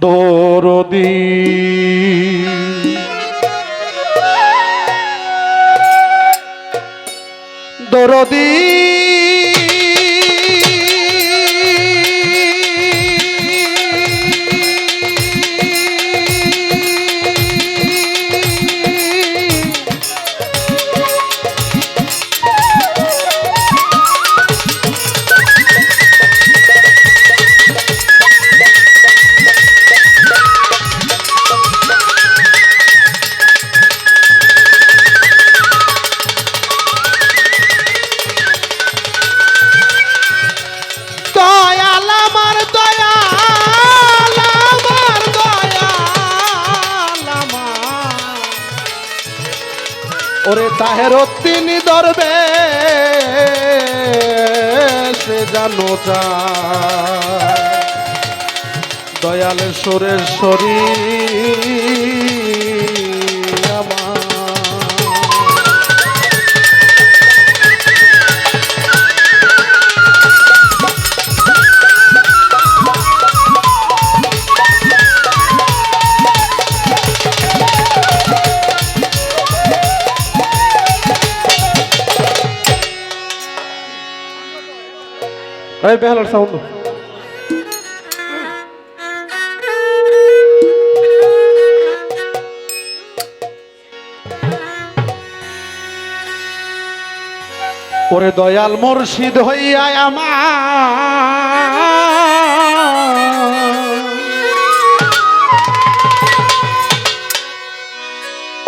দরদি। দরদি। ওরে তাহের তিনি ধরবে সে জানো দয়াল সুরেশ্বরী এই বেহালার সাউন্ড ওরে দয়াল মুর্শিদ হইয়া আমার।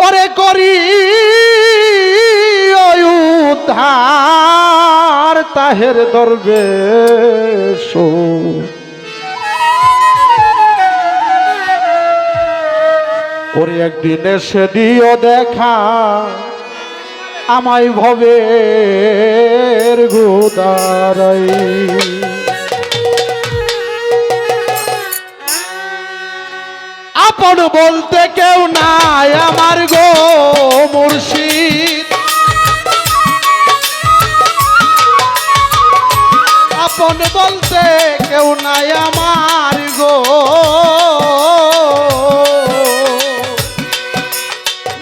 ওরে করি উদ্ধার। তাহের দরবে ওরে একদিন এসে দিও দেখা আমায় ভবের গোদারাই। আপন বলতে কেউ নাই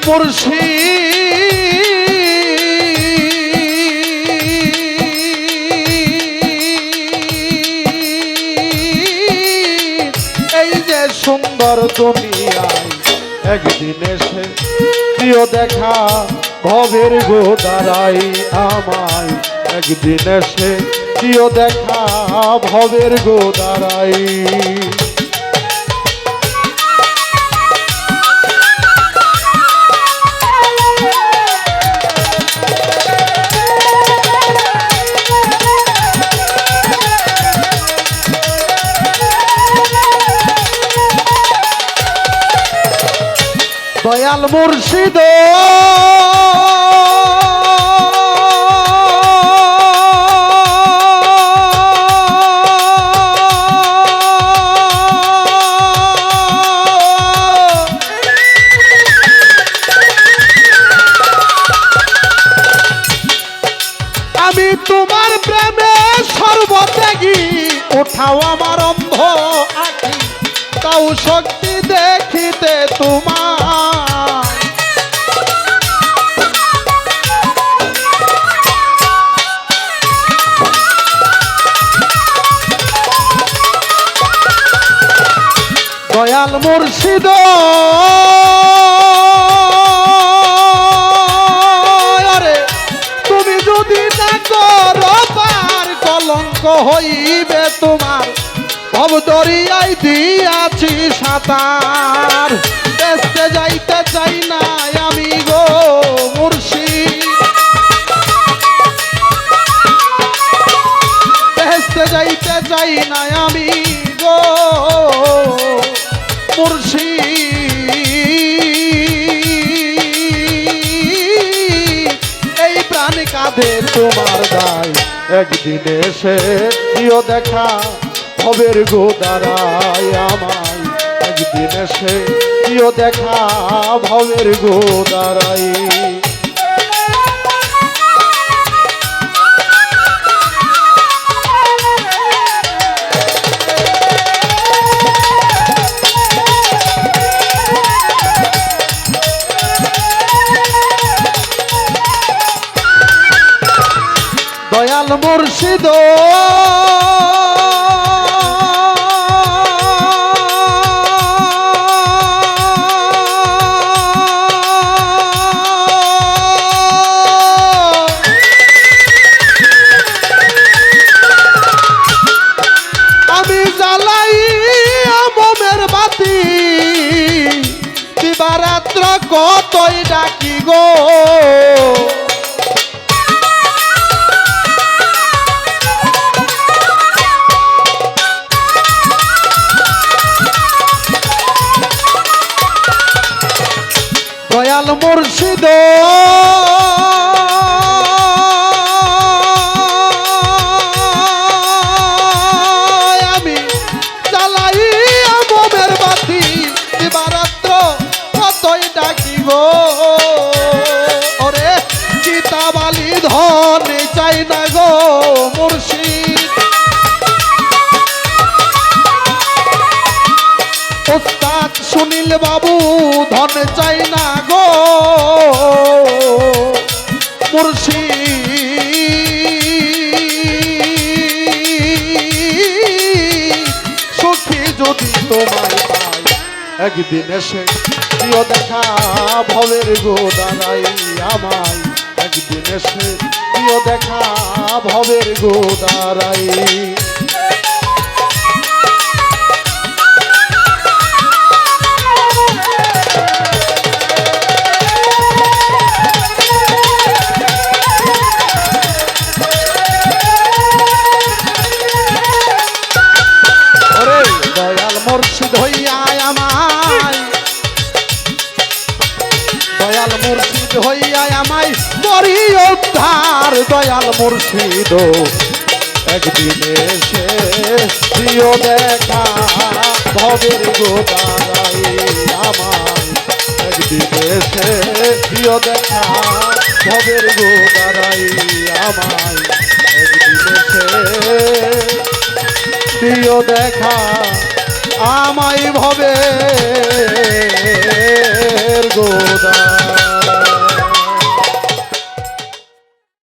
মুর্শিদ এই যে সুন্দর দুনিয়ায় একদিন এসে প্রিয় দেখা, ভবের গো দাঁড়াই আমায়। একদিন এসে প্রিয় দেখা, ভবের গো দাঁড়াই। দয়াল মুর্শিদ। আমি তোমার প্রেমে সর্বত্যাগী ওঠাও আমার অন্ধ আখি তাও শক্তি দেখিতে তোমার। দয়াল মুর্শিদ। তুমি যদি না করো পার কলঙ্ক হইবে তোমার। ভব দিয়াছি সাঁতার। তোমার দায়। একদিন এসে প্রিয় দেখা ভবের গো দাঁড়াই আমায়। একদিন এসে প্রিয় দেখা ভবের গো মুর্শিদ। কতই ডাকি গো। ধন চাই না গো। মুর্শি সখী যদি তোমায় পাই, একদিন এসে প্রিয় দেখা ভবের গো দাঁড়াই আমায়। একদিন এসে প্রিয় দেখা ভবের গো দাঁড়াই। দয়াল মুর্শিদ, একদিন এসে প্রিয় দেখা, ভবের গোদারাই আমার। একদিন এসে প্রিয় দেখা, ভবের গোদারাই আমায় একদিন এসে প্রিয় দেখা আমাই ভবের গোদার